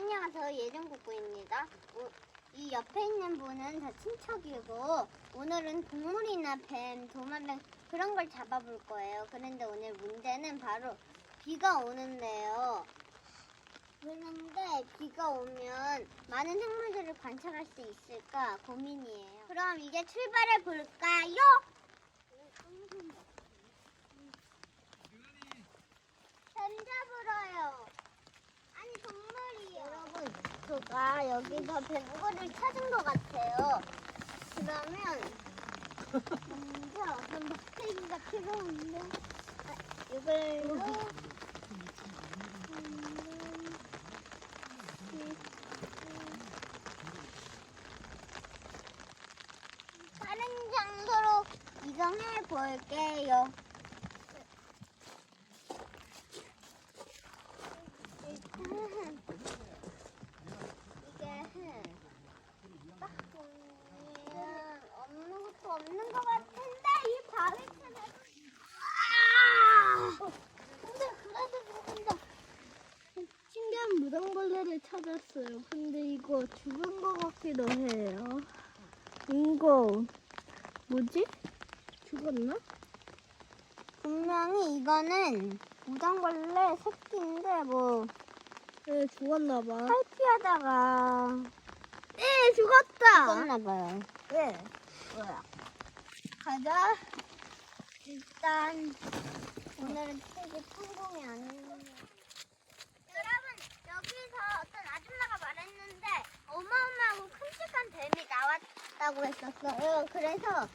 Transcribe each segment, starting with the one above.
안녕하세요 예정국구입니다. 오- 이 옆에 있는 분은 다 친척이고 오늘은 동물이나 뱀, 도마뱀 그런 걸 잡아볼 거예요. 그런데 오늘 문제는 바로 비가 오는데요. 그런데 비가 오면 많은 생물들을 관찰할 수 있을까 고민이에요. 그럼 이제 출발해 볼까요? 뱀 잡으러요. 아니 동물이요. 제가 여기서 뱀고를 찾은 것 같아요. 그러면 먼저 막대기가 필요한데 아, 이걸로 음, 다른 장소로 이동해 볼게요. 일단 이게 딱 보면 없는 것도 없는 것 같은데 이 바위 틈에 아! 근데 그래도 조금더 신기한 무당벌레를 찾았어요. 근데 이거 죽은 것 같기도 해요. 이거 뭐지? 죽었나? 분명히 이거는 무당벌레 새끼인데 뭐 네, 죽었나 봐. 탈피하다가 네, 죽었다. 죽었나 봐요. 네. 뭐야? 가자. 일단 오늘은 되게 성공이 아니에요. 여러분 여기서 어떤 아줌마가 말했는데 어마어마하고 큼직한 뱀이 나왔다고 했었어요. 그래서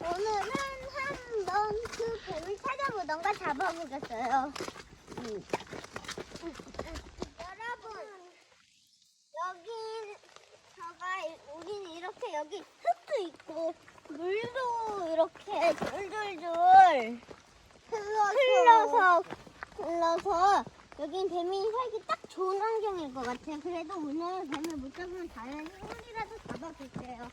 오늘은 한번 그 뱀을 찾아보던가 잡아보겠어요. 음. 여러분 여기 저가 이- 우리는 이렇게 여기 흙도 있고 물도 이렇게 졸졸졸 흘러서 흘러서 여긴 뱀이 살기 딱 좋은 환경일 것 같아요. 그래도 오늘 뱀을 못 잡으면 다른 생물이라도 잡아볼게요.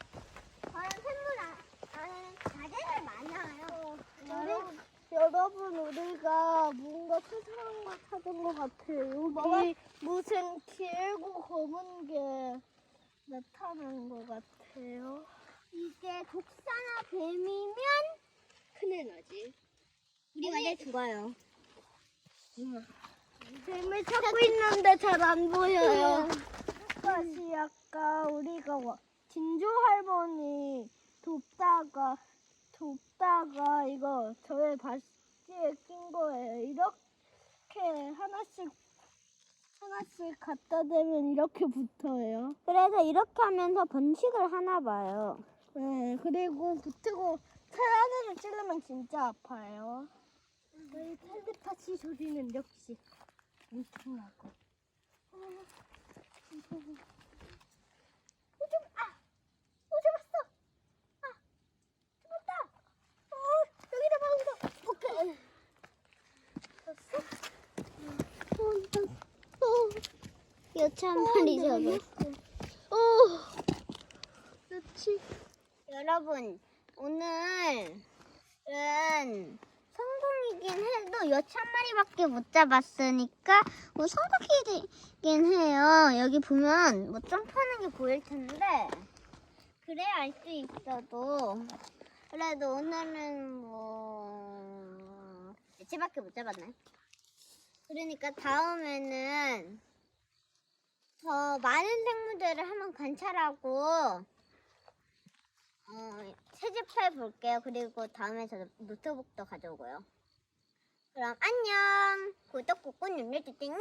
다른 생물 안, 안 자재가 많아요. 여러분, 여러분, 우리가 뭔가 수상한 걸 찾은 것 같아요. 여기 뭐가? 무슨 길고 검은 게 나타난 것 같아요. 이게 독사나 뱀이면 큰일 나지. 우리 완전 죽어요. 뱀을 찾고 있는데 잘 안 보여요. 다시 아까 우리가 와- 진주 할머니 돕다가 돕다가 이거 저의 바지에 낀 거예요. 이렇게 하나씩 하나씩 갖다 대면 이렇게 붙어요. 그래서 이렇게 하면서 번식을 하나 봐요. 네, 그리고 붙고 태안을 찌르면 진짜 아파요. 텔레파시 소리는 역시 아! 아! 어. 됐어? 어, 여차 한 어, 마리 네, 잡았어. 어, 그렇지. 여러분, 오늘은 성공이긴 해도 여차 한 마리밖에 못 잡았으니까 뭐 성공이긴 해요. 여기 보면 뭐 점프하는 게 보일 텐데 그래야 알수 있어도 그래도 오늘은 뭐 여차밖에 못 잡았나요? 그러니까 다음에는 더 많은 생물들을 한번 관찰하고 어, 채집해 볼게요. 그리고 다음에 저 노트북도 가져오고요. 그럼 안녕. 구독 꾹꾹 눌러주세요.